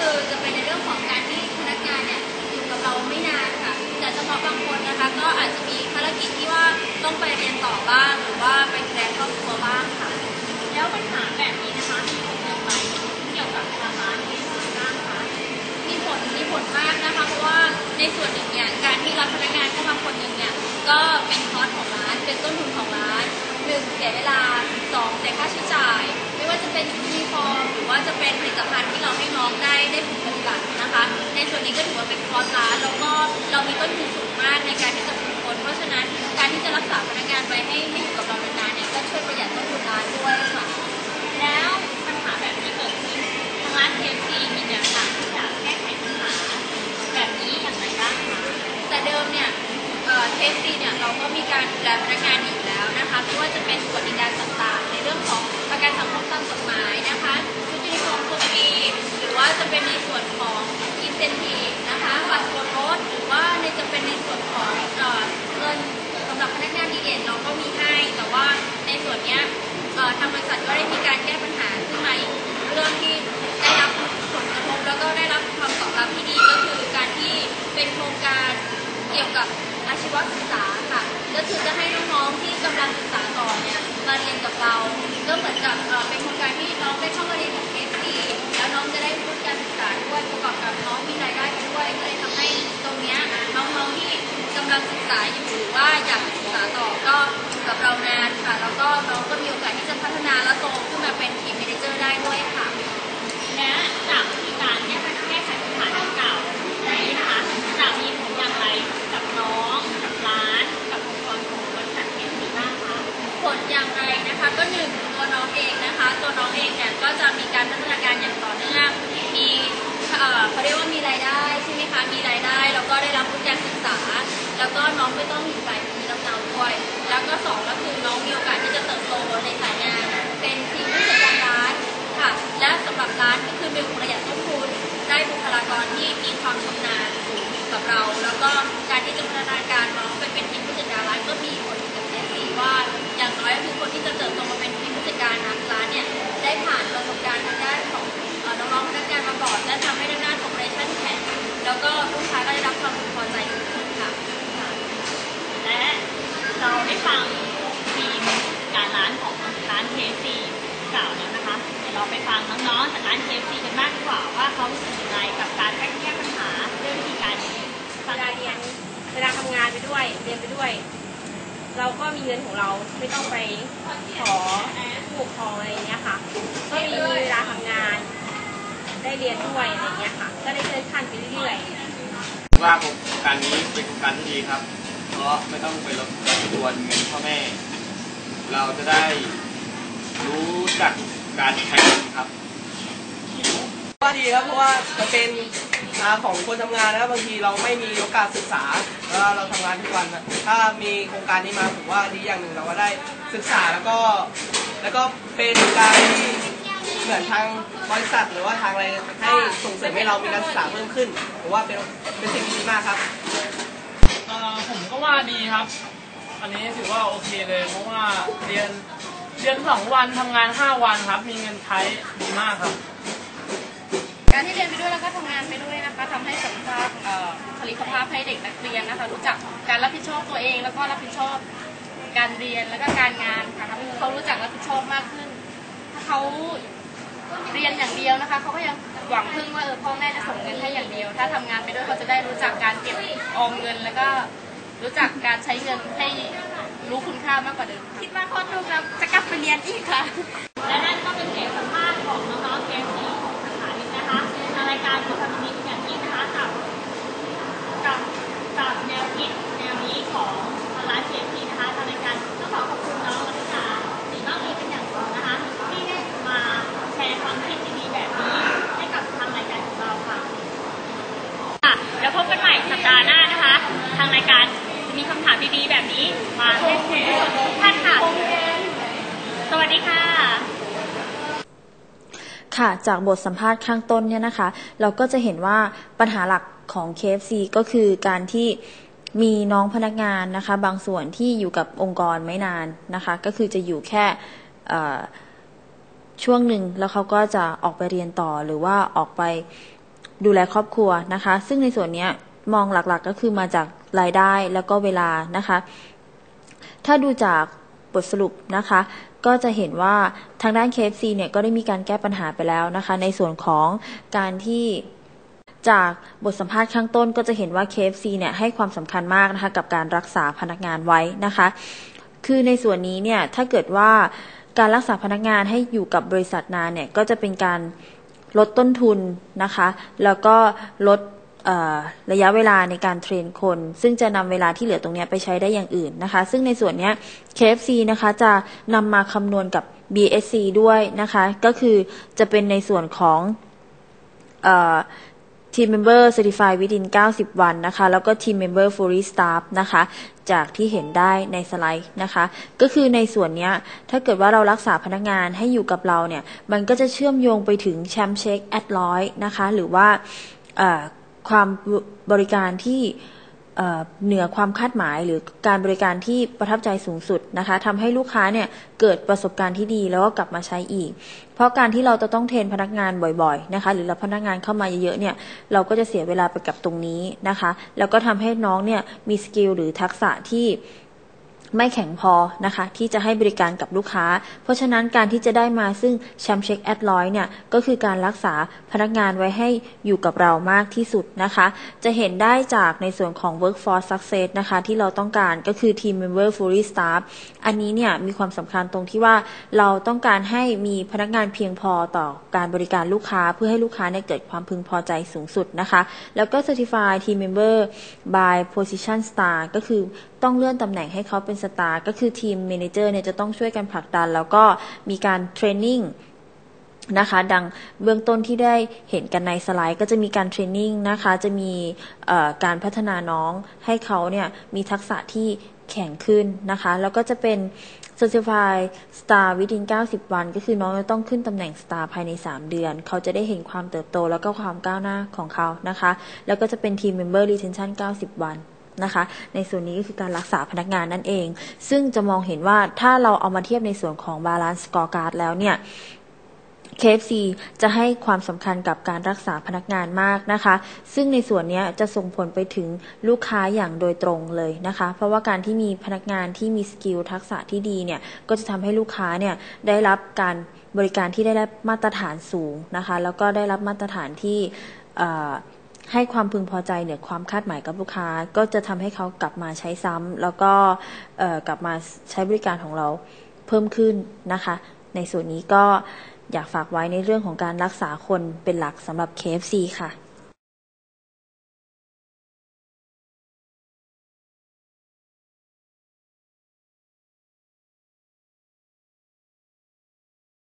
คือจะเป็นในเรื่องของการที่พนักงานเนี่ยอยู่กับเราไม่นานค่ะแต่เฉพาะบางคนนะคะ ก็อาจจะมีภารกิจที่ว่าต้องไปเรียนต่อบ้างหรือว่าไปแสดงครอบครัวบ้างค่ะ แล้วปัญหาแบบนี้นะคะมีผลอย่างไรเกี่ยวกับทางร้านที่บ้างคะมีผลมีผลมากนะคะ เพราะว่าในส่วนหนึ่งเนี่ยการที่รับพนักงานเข้ามาคนหนึ่งเนี่ยก็เป็นคอสของร้านเป็นต้นทุนของร้านหนึ่งเสียเวลาสองเสียค่าใช้จ่าย ว่าจะเป็นยูนิฟอร์มหรือว่าจะเป็นผลิตภัณฑ์ที่เราให้น้องได้ได้ฝึกปฏิบัตินะคะ ในส่วนนี้ก็ถือว่าเป็นคอสร้านแล้วก็เรามีต้นทุนสูงมากในการที่จะฝึกคน เพราะฉะนั้นการที่จะรักษาพนักงานไว้ให้ให้อยู่กับ เทสซีเนี่ยเราก็มีการดูแลพนักงานอยู่แล้วนะคะไม่ว่าจะเป็นสวัสดิการต่างๆ ในเรื่องของประกันสังคมตามกฎหมายนะคะชุดยูนิฟอร์มทุกปีหรือว่าจะเป็นในส่วนของอินเซนทีฟนะคะบัตรส่วนลดหรือว่าในจะเป็นในส่วนของเอ่อเงินสำหรับพนักงานดีเด่นเราก็มีให้ แต่ว่าในส่วนเนี้ยเอ่อทางบริษัทก็ได้มีการแก้ปัญหาขึ้นมาอีกเรื่องที่ได้รับผลกระทบแล้วก็ได้รับความตอบรับที่ดีก็คือการที่เป็นโครงการเกี่ยวกับ อาชีวศึกษาค่ะก็คือจะให้น้องๆที่กำลังศึกษาต่อเนี่ยมาเรียนกับเรา ก็เหมือนกับเป็นโครงการที่น้องได้เข้ามาเรียนกับเคสซีแล้วน้องจะได้รู้การศึกษาด้วยประกอบกับน้องมีรายได้ไปด้วยก็เลยทำให้ตรงเนี้ยน้องๆที่กำลังศึกษาอยู่หรือว่าอยากศึกษาต่อก็อยู่กับเรานานค่ะ แล้วก็น้องก็มีโอกาสที่จะพัฒนาและโตขึ้นมาเป็นทีมเมนเจอร์ องก็คือน้องมีโอกาสที่จะเติบโตในสายงานเป็นทีมผู้จัดการร้านค่ะ และสำหรับร้านก็คือหนึ่งประหยัดต้นทุนได้บุคลากรที่มีความชำนาญสูงอยู่กับเรา แล้วก็การที่จะพัฒนาการน้องไปเป็นทีมผู้จัดการร้านก็มีผลกับเอซีว่าอย่างน้อยคือคนที่จะเติบโตมาเป็นทีมผู้จัดการร้านเนี่ยได้ผ่านประสบการณ์ทางด้านของเอ่อน้องๆพนักงานมาก่อนและทำให้ทางด้านของเรชั่นแข็งแล้วก็ลูกค้าก็ได้รับความพึงพอใจสูงขึ้นค่ะ และเราได้ฟังทีมการร้านของร้าน KFC กล่าวแล้วนะคะ เดี๋ยวเราไปฟัง น้ากร้าน KFC กันบ้างดีกว่าว่าเขารู้สึกยังไงกับการแก้ปัญหาด้วยวิธีการนี้เวลากันเรียนเวลาทำงานไปด้วยเรียนไปด้วย เราก็มีเงินของเราไม่ต้องไปขอผู้ปกครองอะไรอย่างเงี้ยค่ะ ก็มีเวลาทำงาน ได้เรียนด้วยอะไรอย่างเงี้ยค่ะ ก็ได้เลื่อนขั้นไปเรื่อยๆว่าโครงการนี้เป็นโครงการที่ดีครับ เพราะไม่ต้องไปรบกวนเงินพ่อแม่ เราจะได้รู้จักการใช้เงินครับ ว่าดีครับเพราะว่ามันเป็นงาของคนทำงานนะครับบางทีเราไม่มีโอกาสศึกษาแล้วเราทำงานทุกวันนะถ้ามีโครงการนี้มาผมว่าดีอย่างหนึ่งเราก็ได้ศึกษาแล้วก็ แล้วก็เป็นการที่เหมือนทางบริษัทหรือว่าทางอะไรให้ส่งเสริมให้เรามีการศึกษาเพิ่มขึ้นผมว่าเป็นเป็นสิ่งที่ดีมากครับผมก็ว่าดีครับ อันนี้ถือว่าโอเคเลย เพราะว่าเรียนเรียนสองวันทำงานห้าวันครับ มีเงินใช้ดีมากครับ การที่เรียนไปด้วยแล้วก็ทำงานไปด้วยนะคะทำให้เสริมสร้างเอ่อผลิตภาพให้เด็กนักเรียนนะคะรู้จักการรับผิดชอบตัวเอง แล้วก็รับผิดชอบการเรียนแล้วก็การงานค่ะทำให้เขารู้จักรับผิดชอบมากขึ้น ถ้าเขาเรียนอย่างเดียวนะคะเขาก็ยังหวังพึ่งว่าเออพ่อแม่จะส่งเงินให้อย่างเดียว ถ้าทำงานไปด้วยเขาจะได้รู้จักการเก็บออมเงิน แล้วก็รู้จักการใช้เงินให้รู้คุณค่ามากกว่าเดิมคิดว่าคลอดลูกแล้วจะกลับไปเรียนอีกค่ะและนั่นก็เป็นเสียงสัมภาษณ์ของน้องๆ KFC ของส นี้มาให้คุณผู้ชมทุกท่านค่ะ สวัสดีค่ะค่ะจากบทสัมภาษณ์ข้างต้นเนี่ยนะคะ เราก็จะเห็นว่าปัญหาหลักของ KFC ก็คือการที่มีน้องพนักงานนะคะ บางส่วนที่อยู่กับองค์กรไม่นานนะคะ ก็คือจะอยู่แค่ช่วงหนึ่งแล้วเขาก็จะออกไปเรียนต่อหรือว่าออกไปดูแลครอบครัวนะคะ ซึ่งในส่วนเนี้ย มองหลักๆก็คือมาจากรายได้แล้วก็เวลานะคะ ถ้าดูจากบทสรุปนะคะ ก็จะเห็นว่าทางด้าน KFC เนี่ยก็ได้มีการแก้ปัญหาไปแล้วนะคะ ในส่วนของการที่จากบทสัมภาษณ์ข้างต้นก็จะเห็นว่า KFC เนี่ยให้ความสำคัญมากนะคะกับการรักษาพนักงานไว้นะคะ คือในส่วนนี้เนี่ยถ้าเกิดว่าการรักษาพนักงานให้อยู่กับบริษัทนานเนี่ยก็จะเป็นการลดต้นทุนนะคะ แล้วก็ลด ระยะเวลาในการเทรนคน ซึ่งจะนำเวลาที่เหลือตรงนี้ไปใช้ได้อย่างอื่นนะคะ ซึ่งในส่วนนี้ KFC นะคะจะนำมาคำนวณกับ BSC ด้วยนะคะ ก็คือจะเป็นในส่วนของ Team Member Certified within 90 วันนะคะ แล้วก็ Team Member Fully Staff นะคะ จากที่เห็นได้ในสไลด์นะคะ ก็คือในส่วนนี้ถ้าเกิดว่าเรารักษาพนักงานให้อยู่กับเราเนี่ย มันก็จะเชื่อมโยงไปถึงแชมป์เช็คแอดร้อยนะคะ หรือว่า ความบริการที่เหนือความคาดหมายหรือการบริการที่ประทับใจสูงสุดนะคะทำให้ลูกค้าเนี่ยเกิดประสบการณ์ที่ดีแล้วก็กลับมาใช้อีก เพราะการที่เราจะต้องเทรนพนักงานบ่อยๆนะคะ หรือรับพนักงานเข้ามาเยอะๆเนี่ยเราก็จะเสียเวลาไปกับตรงนี้นะคะ แล้วก็ทำให้น้องเนี่ยมีสกิลหรือทักษะที่ ไม่แข็งพอนะคะ ที่จะให้บริการกับลูกค้า เพราะฉะนั้นการที่จะได้มาซึ่งแชมป์เช็คแอดร้อยเนี่ยก็คือการรักษาพนักงานไว้ให้อยู่กับเรามากที่สุดนะคะ จะเห็นได้จากในส่วนของ workforce success นะคะ ที่เราต้องการก็คือ team member fully staff อันนี้เนี่ยมีความสำคัญตรงที่ว่าเราต้องการให้มีพนักงานเพียงพอต่อการบริการลูกค้าเพื่อให้ลูกค้าเนี่ยเกิดความพึงพอใจสูงสุดนะคะ แล้วก็ certify team member by position star ก็คือต้องเลื่อนตำแหน่งให้เขาเป็นสตาร์ก็คือทีมเมนเจอร์เนี่ยจะต้องช่วยกันผลักดัน แล้วก็มีการเทรนนิ่งนะคะดังเบื้องต้นที่ได้เห็นกันในสไลด์ ก็จะมีการเทรนนิ่งนะคะจะมีการพัฒนาน้องให้เขาเนี่ยมีทักษะที่แข็งขึ้นนะคะแล้วก็จะเป็น Certified Star within 90 วัน ก็คือน้องจะต้องขึ้นตำแหน่ง Star ภายใน 3 เดือน เขาจะได้เห็นความเติบโตแล้วก็ความก้าวหน้าของเขานะคะแล้วก็จะเป็น Team Member Retention 90 วัน นะคะ ในส่วนนี้ก็คือการรักษาพนักงานนั่นเอง ซึ่งจะมองเห็นว่าถ้าเราเอามาเทียบในส่วนของ balance scorecard แล้วเนี่ย KFC จะให้ความสำคัญกับการรักษาพนักงานมากนะคะ ซึ่งในส่วนนี้จะส่งผลไปถึงลูกค้าอย่างโดยตรงเลยนะคะ เพราะว่าการที่มีพนักงานที่มีสกิลทักษะที่ดีเนี่ย ก็จะทำให้ลูกค้าเนี่ยได้รับการบริการที่ได้รับมาตรฐานสูงนะคะ แล้วก็ได้รับมาตรฐานที่ ให้ความพึงพอใจเหนือความคาดหมายกับลูกค้า ก็จะทำให้เขากลับมาใช้ซ้ำแล้วก็กลับมาใช้บริการของเราเพิ่มขึ้นนะคะ ในส่วนนี้ก็อยากฝากไว้ในเรื่องของการรักษาคนเป็นหลักสำหรับ KFC ค่ะ